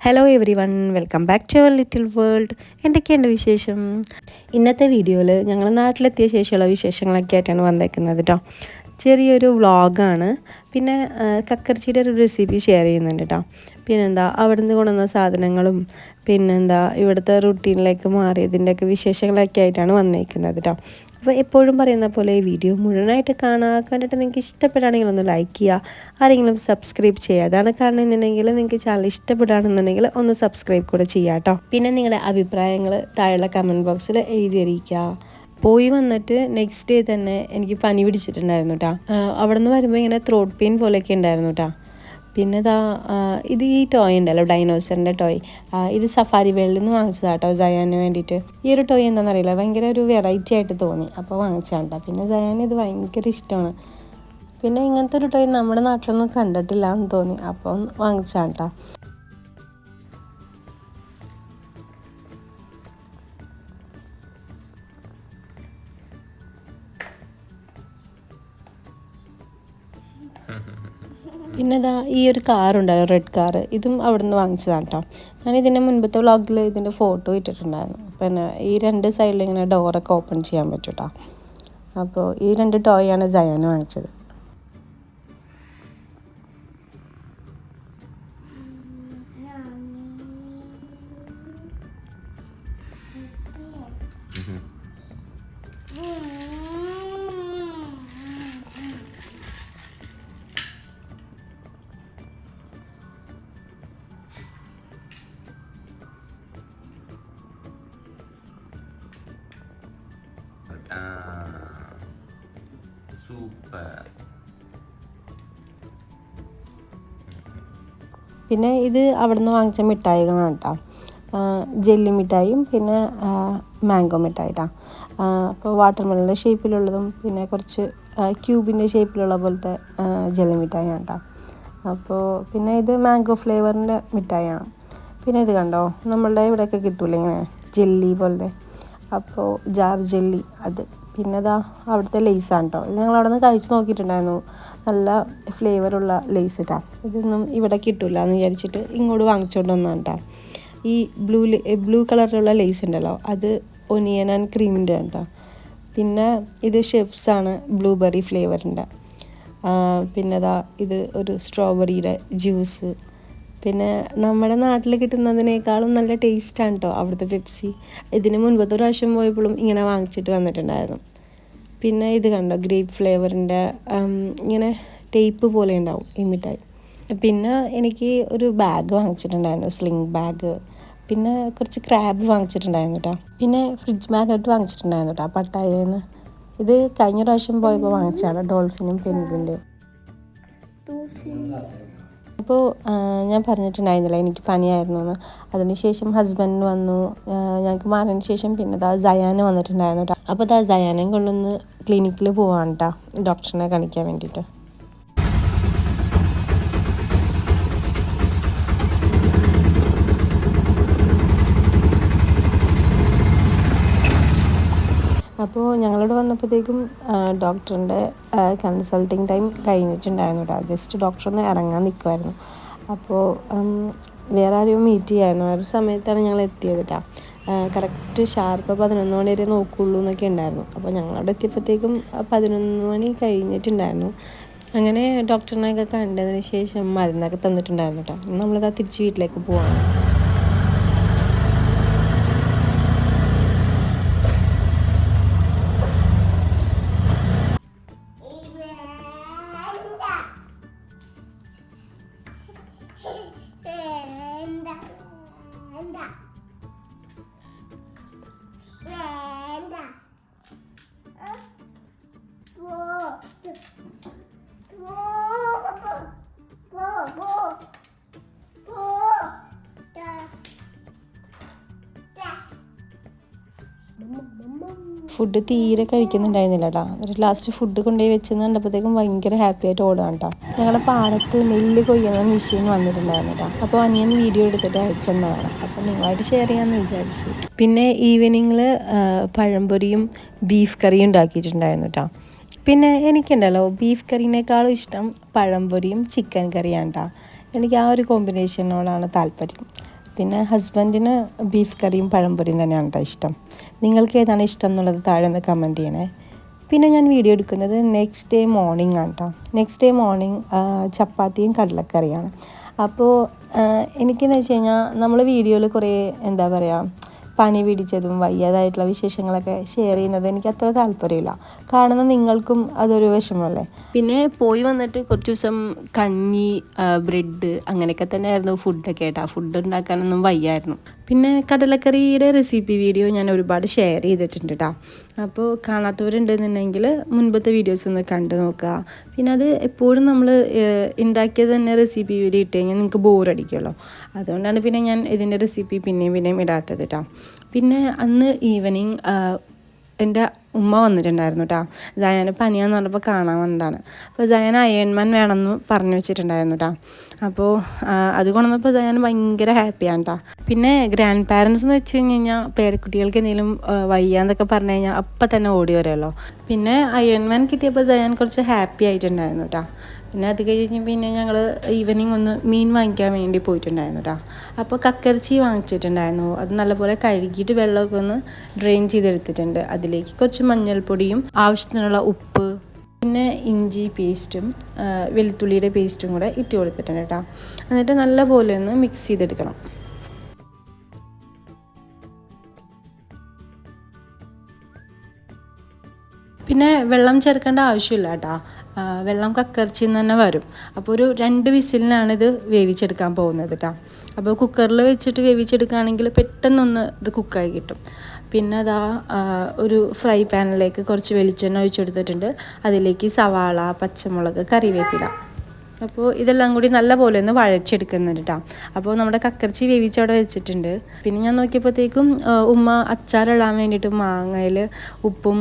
Hello everyone welcome back to our little world എന്തൊക്കെയുണ്ട് വിശേഷം? ഇന്നത്തെ വീഡിയോയിൽ ഞങ്ങൾ നാട്ടിലെത്തിയ ശേഷമുള്ള വിശേഷങ്ങളൊക്കെ ആയിട്ടാണ് വന്നേക്കുന്നത് കേട്ടോ ചെറിയൊരു വ്ളോഗാണ്. പിന്നെ കക്കർച്ചിയുടെ ഒരു റെസിപ്പി ഷെയർ ചെയ്യുന്നുണ്ട് കേട്ടോ പിന്നെന്താ അവിടെ നിന്ന് കൊണ്ടുവന്ന സാധനങ്ങളും പിന്നെന്താ ഇവിടുത്തെ റുട്ടീനിലേക്ക് മാറിയതിന്റെയൊക്കെ വിശേഷങ്ങളൊക്കെ ആയിട്ടാണ് വന്നേക്കുന്നത് കേട്ടോ അപ്പോൾ എപ്പോഴും പറയുന്ന പോലെ വീഡിയോ മുഴുവനായിട്ട് കാണുക കണ്ടിട്ട് നിങ്ങൾക്ക് ഇഷ്ടപ്പെടുകയാണെങ്കിൽ ഒന്ന് ലൈക്ക് ചെയ്യുക. ആരെങ്കിലും സബ്സ്ക്രൈബ് ചെയ്യുക അതാണ് കാണുന്നുണ്ടെങ്കിൽ നിങ്ങൾക്ക് ചാനൽ ഇഷ്ടപ്പെടുകയാണെന്നുണ്ടെങ്കിൽ ഒന്ന് സബ്സ്ക്രൈബ് കൂടെ ചെയ്യാം കേട്ടോ. പിന്നെ നിങ്ങളുടെ അഭിപ്രായങ്ങൾ താഴെയുള്ള കമന്റ് ബോക്സിൽ എഴുതി അറിയിക്കുക. പോയി വന്നിട്ട് നെക്സ്റ്റ് ഡേ തന്നെ എനിക്ക് പനി പിടിച്ചിട്ടുണ്ടായിരുന്നു കേട്ടോ അവിടെ നിന്ന് വരുമ്പോൾ ഇങ്ങനെ ത്രോട്ട് പെയിൻ പോലെയൊക്കെ ഉണ്ടായിരുന്നു കേട്ടോ പിന്നെ ഇതാ ഇത് ഈ ടോയ് ഉണ്ടല്ലോ ഡൈനോസറിന്റെ ടോയ് ഇത് സഫാരി വേൾഡിൽ നിന്ന് വാങ്ങിച്ചതാണ് കേട്ടോ ജയാന് വേണ്ടിയിട്ട് ഈ ഒരു ടോയ് എന്താണെന്ന് അറിയില്ല ഭയങ്കര ഒരു വെറൈറ്റി ആയിട്ട് തോന്നി. അപ്പോൾ വാങ്ങിച്ചതാണ് കേട്ടോ പിന്നെ ജയാന് ഇത് ഭയങ്കര ഇഷ്ടമാണ് പിന്നെ ഇങ്ങനത്തെ ഒരു ടോയ് നമ്മുടെ നാട്ടിലൊന്നും കണ്ടിട്ടില്ല എന്ന് തോന്നി അപ്പോൾ വാങ്ങിച്ചതാണ് പിന്നെ ഈ ഒരു കാറുണ്ടായിരുന്നു റെഡ് കാർ ഇതും അവിടെ നിന്ന് വാങ്ങിച്ചതാണ് കേട്ടോ ഞാൻ ഇതിന്റെ മുൻപത്തെ വ്ളോഗിൽ ഇതിന്റെ ഫോട്ടോ ഇട്ടിട്ടുണ്ടായിരുന്നു. പിന്നെ ഈ രണ്ട് സൈഡിൽ ഇങ്ങനെ ഡോറൊക്കെ ഓപ്പൺ ചെയ്യാൻ പറ്റും കേട്ടോ അപ്പോൾ ഈ രണ്ട് ടോയാണ് ജയാന് വാങ്ങിച്ചത്. പിന്നെ ഇത് അവിടെ നിന്ന് വാങ്ങിച്ച മിഠായികളാണ് കേട്ടോ. ജെല്ലി മിഠായിയും പിന്നെ മാംഗോ മിഠായിട്ടാ അപ്പോൾ വാട്ടർ മെലണിന്റെ ഷേപ്പിലുള്ളതും പിന്നെ കുറച്ച് ക്യൂബിന്റെ ഷേപ്പിലുള്ള പോലത്തെ ജെല്ലി മിഠായിയാണ് കേട്ടോ അപ്പോൾ പിന്നെ ഇത് മാംഗോ ഫ്ലേവറിന്റെ മിഠായിയാണ്. പിന്നെ ഇത് കണ്ടോ? നമ്മളുടെ ഇവിടെയൊക്കെ കിട്ടൂലേ ഇങ്ങനെ ജെല്ലി പോലത്തെ അപ്പോൾ ജാർ ജെല്ലി അത്. പിന്നെ ഇതാ അവിടുത്തെ ലേസാണ് കേട്ടോ ഇത് ഞങ്ങൾ അവിടെ നിന്ന് കഴിച്ച് നോക്കിയിട്ടുണ്ടായിരുന്നു. നല്ല ഫ്ലേവറുള്ള ലേസ് കേട്ടോ ഇതൊന്നും ഇവിടെ കിട്ടില്ല എന്ന് വിചാരിച്ചിട്ട് ഇങ്ങോട്ട് വാങ്ങിച്ചുകൊണ്ട് വന്നതാണ് കേട്ടോ ഈ ബ്ലൂ ബ്ലൂ കളറിലുള്ള ലേസ് ഉണ്ടല്ലോ അത് ഒനിയൻ ആൻഡ് ക്രീമിന്റെ കേട്ടോ പിന്നെ ഇത് ഷെഫ്സാണ് ബ്ലൂബെറി ഫ്ലേവറിന്റെ. പിന്നെ ഇതാ ഇത് ഒരു സ്ട്രോബെറിയുടെ ജ്യൂസ്. പിന്നെ നമ്മുടെ നാട്ടിൽ കിട്ടുന്നതിനേക്കാളും നല്ല ടേസ്റ്റാണ് കേട്ടോ അവിടുത്തെ പെപ്സി. ഇതിന് മുൻപത്തെ പ്രാവശ്യം പോയപ്പോഴും ഇങ്ങനെ വാങ്ങിച്ചിട്ട് വന്നിട്ടുണ്ടായിരുന്നു. പിന്നെ ഇത് കണ്ടോ ഗ്രേപ്പ് ഫ്ലേവറിന്റെ ഇങ്ങനെ ടേപ്പ് പോലെ ഉണ്ടാവും ഈ മിഠായി. പിന്നെ എനിക്ക് ഒരു ബാഗ് വാങ്ങിച്ചിട്ടുണ്ടായിരുന്നു സ്ലിംഗ് ബാഗ്. പിന്നെ കുറച്ച് ക്രാബ് വാങ്ങിച്ചിട്ടുണ്ടായിരുന്നു കേട്ടോ പിന്നെ ഫ്രിഡ്ജ് മാഗ്നറ്റ് വാങ്ങിച്ചിട്ടുണ്ടായിരുന്നു കേട്ടോ പട്ടായയിൽ നിന്ന് ഇത് കഴിഞ്ഞ പ്രാവശ്യം പോയപ്പോൾ വാങ്ങിച്ചാണ് ഡോൾഫിനും പെൻഗിന്റെയും അപ്പോൾ ഞാൻ പറഞ്ഞിട്ടുണ്ടായിരുന്നില്ല എനിക്ക് പനിയായിരുന്നു എന്ന് അതിനുശേഷം ഹസ്ബൻഡ് വന്നു. ഞങ്ങൾക്ക് മാറിയതിന് ശേഷം പിന്നെ ദാ സയാന വന്നിട്ടുണ്ടായിരുന്നു കേട്ടോ അപ്പോൾ ദാ ജയാനെയും കൊണ്ടൊന്ന് ക്ലിനിക്കിൽ പോവാണ് കേട്ടോ ഡോക്ടറിനെ കാണിക്കാൻ വേണ്ടിയിട്ട് അപ്പോൾ ഞങ്ങളിവിടെ വന്നപ്പോഴത്തേക്കും ഡോക്ടറിന്റെ കൺസൾട്ടിങ് ടൈം കഴിഞ്ഞിട്ടുണ്ടായിരുന്നു കേട്ടോ. ജസ്റ്റ് ഡോക്ടർ ഒന്ന് ഇറങ്ങാൻ നിൽക്കുമായിരുന്നു അപ്പോൾ വേറെ ആരെയും മീറ്റ് ചെയ്യായിരുന്നു. ആ ഒരു സമയത്താണ് ഞങ്ങൾ എത്തിയത് കേട്ടോ. കറക്റ്റ് ഷാർപ്പ് പതിനൊന്ന് മണി വരെ നോക്കുള്ളൂ എന്നൊക്കെ ഉണ്ടായിരുന്നു. അപ്പോൾ ഞങ്ങളവിടെ എത്തിയപ്പോഴത്തേക്കും പതിനൊന്ന് മണി കഴിഞ്ഞിട്ടുണ്ടായിരുന്നു. അങ്ങനെ ഡോക്ടറിനെയൊക്കെ കണ്ടതിന് ശേഷം മരുന്നൊക്കെ തന്നിട്ടുണ്ടായിരുന്നു കേട്ടോ. നമ്മളിതാ തിരിച്ച് വീട്ടിലേക്ക് പോവാണ്. വേണ്ട വേണ്ട ഫുഡ് തീരെ കഴിക്കുന്നുണ്ടായിരുന്നില്ല കേട്ടോ എന്നിട്ട് ലാസ്റ്റ് ഫുഡ് കൊണ്ടുപോയി വെച്ചെന്ന് കണ്ടപ്പോഴത്തേക്കും ഭയങ്കര ഹാപ്പി ആയിട്ട് ഓടുകയാണ് കേട്ടോ ഞങ്ങളുടെ പാടത്ത് നെല്ല് കൊയ്യുന്ന മെഷീൻ വന്നിട്ടുണ്ടായിരുന്നു കേട്ടോ അപ്പോൾ അനിയൻ വീഡിയോ എടുത്തിട്ട് അയച്ചെന്നതാണ്. അപ്പോൾ നിങ്ങളായിട്ട് ഷെയർ ചെയ്യാമെന്ന് വിചാരിച്ചു. പിന്നെ ഈവനിങ്ങിൽ പഴംപൊരിയും ബീഫ് കറിയും ഉണ്ടാക്കിയിട്ടുണ്ടായിരുന്നു കേട്ടോ പിന്നെ എനിക്കുണ്ടല്ലോ ബീഫ് കറീനേക്കാളും ഇഷ്ടം പഴംപൊരിയും ചിക്കൻ കറിയാണ് കേട്ടോ എനിക്ക് ആ ഒരു കോമ്പിനേഷനോടാണ് താല്പര്യം. പിന്നെ ഹസ്ബൻഡിന് ബീഫ് കറിയും പഴംപൊരിയും തന്നെയാണ് കേട്ടോ ഇഷ്ടം. നിങ്ങൾക്ക് ഏതാണ് ഇഷ്ടം എന്നുള്ളത് താഴെ ഒന്ന് കമന്റ് ചെയ്യണേ. പിന്നെ ഞാൻ വീഡിയോ എടുക്കുന്നത് നെക്സ്റ്റ് ഡേ മോർണിംഗ് ആണ് കേട്ടോ നെക്സ്റ്റ് ഡേ മോർണിംഗ് ചപ്പാത്തിയും കടലക്കറിയാണ്. അപ്പോൾ എനിക്കെന്ന് വെച്ച് കഴിഞ്ഞാൽ നമ്മൾ വീഡിയോയിൽ കുറേ എന്താ പറയുക പനി പിടിച്ചതും വയ്യാതായിട്ടുള്ള വിശേഷങ്ങളൊക്കെ ഷെയർ ചെയ്യുന്നത് എനിക്ക് അത്ര താല്പര്യമില്ല. കാണുന്ന നിങ്ങൾക്കും അതൊരു വിഷമമല്ലേ? പിന്നെ പോയി വന്നിട്ട് കുറച്ച് ദിവസം കഞ്ഞി ബ്രെഡ് അങ്ങനെയൊക്കെ തന്നെയായിരുന്നു ഫുഡൊക്കെ കേട്ടോ ഫുഡ് ഉണ്ടാക്കാനൊന്നും വയ്യായിരുന്നു. പിന്നെ കടലക്കറിയുടെ റെസിപ്പി വീഡിയോ ഞാൻ ഒരുപാട് ഷെയർ ചെയ്തിട്ടുണ്ട് കേട്ടോ അപ്പോൾ കാണാത്തവരുണ്ടെന്നുണ്ടെങ്കിൽ മുൻപത്തെ വീഡിയോസ് ഒന്ന് കണ്ടു നോക്കുക. പിന്നെ അത് എപ്പോഴും നമ്മൾ ഉണ്ടാക്കിയത് തന്നെ റെസിപ്പി വീഡിയോ ഇട്ട് കഴിഞ്ഞാൽ നിങ്ങൾക്ക് ബോറടിക്കുമല്ലോ അതുകൊണ്ടാണ് പിന്നെ ഞാൻ ഇതിന്റെ റെസിപ്പി പിന്നെയും പിന്നെയും ഇടാത്തത് കേട്ടോ പിന്നെ അന്ന് ഈവനിങ് എന്റെ ഉമ്മ വന്നിട്ടുണ്ടായിരുന്നു കേട്ടോ ജയാന് പനിയാന്ന് പറഞ്ഞപ്പോൾ കാണാൻ വന്നതാണ്. അപ്പോൾ ജയാൻ അയൺമാൻ വേണമെന്ന് പറഞ്ഞു വെച്ചിട്ടുണ്ടായിരുന്നു കേട്ടോ അപ്പോൾ അത് കൊണ്ടുവന്നപ്പോൾ ഞാൻ ഭയങ്കര ഹാപ്പിയാണ് കേട്ടോ പിന്നെ ഗ്രാൻഡ് പാരൻസ് എന്ന് വെച്ച് കഴിഞ്ഞ് കഴിഞ്ഞാൽ പേരക്കുട്ടികൾക്ക് എന്തെങ്കിലും വയ്യാന്നൊക്കെ പറഞ്ഞു കഴിഞ്ഞാൽ അപ്പം തന്നെ ഓടി വരുമല്ലോ പിന്നെ അയൺമാൻ കിട്ടിയപ്പോൾ ഞാൻ കുറച്ച് ഹാപ്പി ആയിട്ടുണ്ടായിരുന്നു കേട്ടോ പിന്നെ അത് കഴിഞ്ഞ് പിന്നെ ഞങ്ങൾ ഈവനിങ് ഒന്ന് മീൻ വാങ്ങിക്കാൻ വേണ്ടി പോയിട്ടുണ്ടായിരുന്നു കേട്ടോ അപ്പോൾ കക്കർച്ചി വാങ്ങിച്ചിട്ടുണ്ടായിരുന്നു. അത് നല്ലപോലെ കഴുകിയിട്ട് വെള്ളമൊക്കെ ഒന്ന് ഡ്രെയിൻ ചെയ്തെടുത്തിട്ടുണ്ട്. അതിലേക്ക് കുറച്ച് മഞ്ഞൾപ്പൊടിയും ആവശ്യത്തിനുള്ള ഉപ്പ് പിന്നെ ഇഞ്ചി പേസ്റ്റും വെളുത്തുള്ളിയുടെ പേസ്റ്റും കൂടെ ഇട്ട് കൊടുത്തിട്ടുണ്ട് കേട്ടോ. എന്നിട്ട് നല്ലപോലെ ഒന്ന് മിക്സ് ചെയ്തെടുക്കണം. പിന്നെ വെള്ളം ചേർക്കേണ്ട ആവശ്യമില്ല കേട്ടോ. വെള്ളം കക്കറിച്ചിൽ നിന്ന് തന്നെ വരും. അപ്പോൾ ഒരു രണ്ട് വിസിലിനാണ് ഇത് വേവിച്ചെടുക്കാൻ പോകുന്നത് കേട്ടോ. അപ്പോൾ കുക്കറിൽ വെച്ചിട്ട് വേവിച്ചെടുക്കുകയാണെങ്കിൽ പെട്ടെന്നൊന്ന് ഇത് കുക്കായി കിട്ടും. പിന്നെ അതാ ഒരു ഫ്രൈ പാനിലേക്ക് കുറച്ച് വെളിച്ചെണ്ണ ഒഴിച്ചെടുത്തിട്ടുണ്ട്. അതിലേക്ക് സവാള പച്ചമുളക് കറിവേപ്പില. അപ്പോൾ ഇതെല്ലാം കൂടി നല്ല പോലെ ഒന്ന് വഴച്ചെടുക്കുന്നുണ്ട് കേട്ടോ അപ്പോൾ നമ്മുടെ കക്കർച്ചി വേവിച്ചവിടെ വെച്ചിട്ടുണ്ട്. പിന്നെ ഞാൻ നോക്കിയപ്പോഴത്തേക്കും ഉമ്മ അച്ചാറിടാൻ വേണ്ടിയിട്ട് മാങ്ങയിൽ ഉപ്പും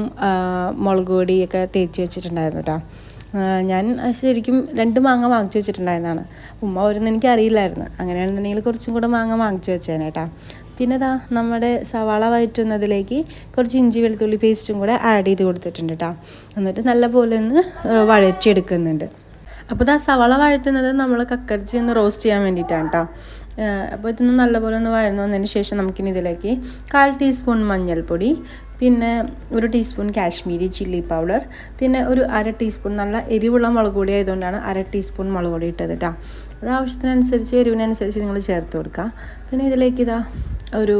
മുളക് പൊടിയൊക്കെ തേച്ച് വെച്ചിട്ടുണ്ടായിരുന്നു കേട്ടോ ഞാൻ ശരിക്കും രണ്ട് മാങ്ങ വാങ്ങിച്ചു വെച്ചിട്ടുണ്ടായിരുന്നതാണ്. ഉമ്മ വരുന്ന എനിക്ക് അറിയില്ലായിരുന്നു അങ്ങനെയാണെന്നുണ്ടെങ്കിൽ കുറച്ചും കൂടെ മാങ്ങ വാങ്ങിച്ചു വെച്ചേനെ കേട്ടോ പിന്നെ ഇതാ നമ്മുടെ സവാള വഴറ്റുന്നതിലേക്ക് കുറച്ച് ഇഞ്ചി വെളുത്തുള്ളി പേസ്റ്റും കൂടെ ആഡ് ചെയ്ത് കൊടുത്തിട്ടുണ്ട് കേട്ടോ എന്നിട്ട് നല്ലപോലെ ഒന്ന് വഴച്ചെടുക്കുന്നുണ്ട് അപ്പോൾ ഇതാ സവാള വഴറ്റുന്നത് നമ്മൾ കക്കരിച്ചി ഒന്ന് റോസ്റ്റ് ചെയ്യാൻ വേണ്ടിയിട്ടാണ് കേട്ടോ അപ്പോൾ ഇതൊന്ന് നല്ലപോലെ ഒന്ന് വഴന്നു വന്നതിന് ശേഷം നമുക്കിനി ഇതിലേക്ക് കാൽ ടീസ്പൂൺ മഞ്ഞൾപ്പൊടി പിന്നെ ഒരു ടീസ്പൂൺ കാശ്മീരി ചില്ലി പൗഡർ പിന്നെ ഒരു അര ടീസ്പൂൺ നല്ല എരിവുള്ള മുളക് പൊടി ആയതുകൊണ്ടാണ് അര ടീസ്പൂൺ മുളക് പൊടി ഇട്ടത് കേട്ടോ അത് ആവശ്യത്തിനനുസരിച്ച് എരിവിനനുസരിച്ച് നിങ്ങൾ ചേർത്ത് കൊടുക്കുക. പിന്നെ ഇതിലേക്ക് ഇതാ ഒരു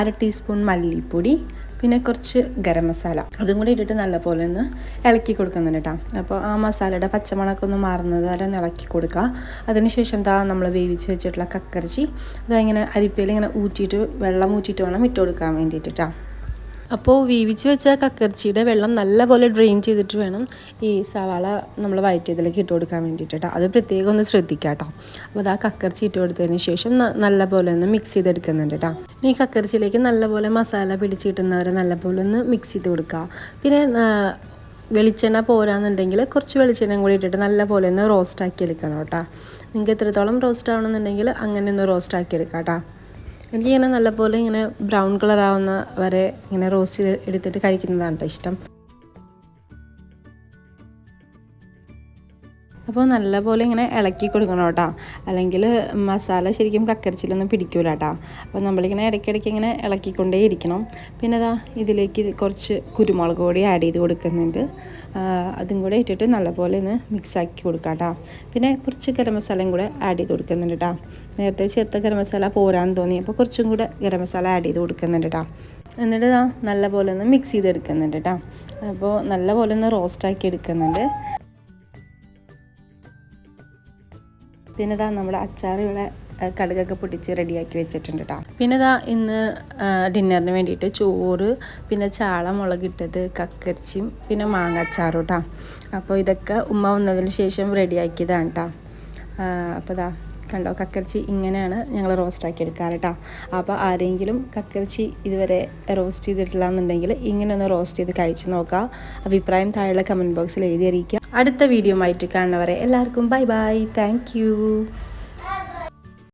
അര ടീസ്പൂൺ മല്ലിപ്പൊടി പിന്നെ കുറച്ച് ഗരം മസാല. അതും കൂടി ഇട്ടിട്ട് നല്ലപോലെ ഒന്ന് ഇളക്കി കൊടുക്കുന്നുണ്ട് കേട്ടോ അപ്പോൾ ആ മസാലയുടെ പച്ചമുളക് ഒന്ന് മാറുന്നത് വരെ ഒന്ന് ഇളക്കി കൊടുക്കുക. അതിനുശേഷം ദാ നമ്മൾ വേവിച്ച് വെച്ചിട്ടുള്ള കക്കറിച്ചി അതിങ്ങനെ അരിപ്പയിൽ ഇങ്ങനെ ഊറ്റിയിട്ട് വെള്ളം ഊറ്റിയിട്ട് വേണം ഇട്ട് കൊടുക്കാൻ വേണ്ടിയിട്ട് കേട്ടോ അപ്പോൾ വീവിച്ച് വെച്ച കക്കർച്ചിയുടെ വെള്ളം നല്ലപോലെ ഡ്രെയിൻ ചെയ്തിട്ട് വേണം ഈ സവാള നമ്മൾ വയറ്റിയതിലേക്ക് ഇട്ട് കൊടുക്കാൻ വേണ്ടിയിട്ട് കേട്ടോ അത് പ്രത്യേകം ഒന്ന് ശ്രദ്ധിക്കുക കേട്ടോ അപ്പോൾ അത് ആ കക്കർച്ചി ഇട്ട് കൊടുത്തതിന് ശേഷം നല്ലപോലെ ഒന്ന് മിക്സ് ചെയ്തെടുക്കുന്നുണ്ട് കേട്ടോ ഈ കക്കർച്ചിയിലേക്ക് നല്ലപോലെ മസാല പിടിച്ച് കിട്ടുന്നവരെ നല്ലപോലെ ഒന്ന് മിക്സ് ചെയ്ത് കൊടുക്കുക പിന്നെ വെളിച്ചെണ്ണ പോരാന്നുണ്ടെങ്കിൽ കുറച്ച് വെളിച്ചെണ്ണയും കൂടി ഇട്ടിട്ട് നല്ലപോലെ ഒന്ന് റോസ്റ്റാക്കി എടുക്കണം കേട്ടോ നിങ്ങൾക്ക് എത്രത്തോളം റോസ്റ്റ് ആവണമെന്നുണ്ടെങ്കിൽ അങ്ങനെ ഒന്ന് റോസ്റ്റാക്കി എടുക്കാം കേട്ടോ എനിക്കിങ്ങനെ നല്ലപോലെ ഇങ്ങനെ ബ്രൗൺ കളർ ആവുന്ന വരെ ഇങ്ങനെ റോസ്റ്റ് ചെയ്ത് എടുത്തിട്ട് കഴിക്കുന്നതാണ് ഇഷ്ടം. അപ്പോൾ നല്ലപോലെ ഇങ്ങനെ ഇളക്കി കൊടുക്കണം കേട്ടോ അല്ലെങ്കിൽ മസാല ശരിക്കും കക്കരിച്ചിലൊന്നും പിടിക്കൂല കേട്ടോ അപ്പോൾ നമ്മളിങ്ങനെ ഇടയ്ക്കിടയ്ക്ക് ഇങ്ങനെ ഇളക്കിക്കൊണ്ടേ ഇരിക്കണം. പിന്നെ അതാ ഇതിലേക്ക് കുറച്ച് കുരുമുളക് പൊടി ആഡ് ചെയ്ത് കൊടുക്കുന്നുണ്ട്. അതും കൂടെ ഇട്ടിട്ട് നല്ലപോലെ ഒന്ന് മിക്സാക്കി കൊടുക്കാം കേട്ടോ പിന്നെ കുറച്ച് ഗരം മസാലയും കൂടെ ആഡ് ചെയ്ത് കൊടുക്കുന്നുണ്ട് കേട്ടോ നേരത്തെ ചേർത്ത ഗരം മസാല പോരാൻ തോന്നി. അപ്പോൾ കുറച്ചും കൂടെ ഗരം മസാല ആഡ് ചെയ്ത് കൊടുക്കുന്നുണ്ട് കേട്ടോ എന്നിട്ട് ഇതാ നല്ലപോലെ ഒന്ന് മിക്സ് ചെയ്തെടുക്കുന്നുണ്ട് കേട്ടോ അപ്പോൾ നല്ല പോലെ ഒന്ന് റോസ്റ്റാക്കി എടുക്കുന്നുണ്ട്. പിന്നെ ഇതാ നമ്മുടെ അച്ചാർ ഇവിടെ കടുകൊക്കെ പൊട്ടിച്ച് റെഡിയാക്കി വെച്ചിട്ടുണ്ട് കേട്ടോ പിന്നെ ഇതാ ഇന്ന് ഡിന്നറിന് വേണ്ടിയിട്ട് ചോറ് പിന്നെ ചാള മുളകിട്ടത് കക്കരിച്ചിയും പിന്നെ മാങ്ങ അച്ചാറും കേട്ടോ അപ്പോൾ ഇതൊക്കെ ഉമ്മ വന്നതിന് ശേഷം റെഡിയാക്കിയതാണ് കേട്ടോ അപ്പോൾ ഇതാ കണ്ടോ? കക്കർച്ചി ഇങ്ങനെയാണ് ഞങ്ങൾ റോസ്റ്റാക്കി എടുക്കാറ് കേട്ടോ അപ്പോൾ ആരെങ്കിലും കക്കരിച്ചി ഇതുവരെ റോസ്റ്റ് ചെയ്തിട്ടില്ല എന്നുണ്ടെങ്കിൽ ഇങ്ങനെ ഒന്ന് റോസ്റ്റ് ചെയ്ത് കഴിച്ചു നോക്കുക അഭിപ്രായം താഴെയുള്ള കമന്റ് ബോക്സിൽ എഴുതി അറിയിക്കുക. അടുത്ത വീഡിയോ ആയിട്ട് കാണുന്നവരെ എല്ലാവർക്കും ബൈ ബൈ താങ്ക്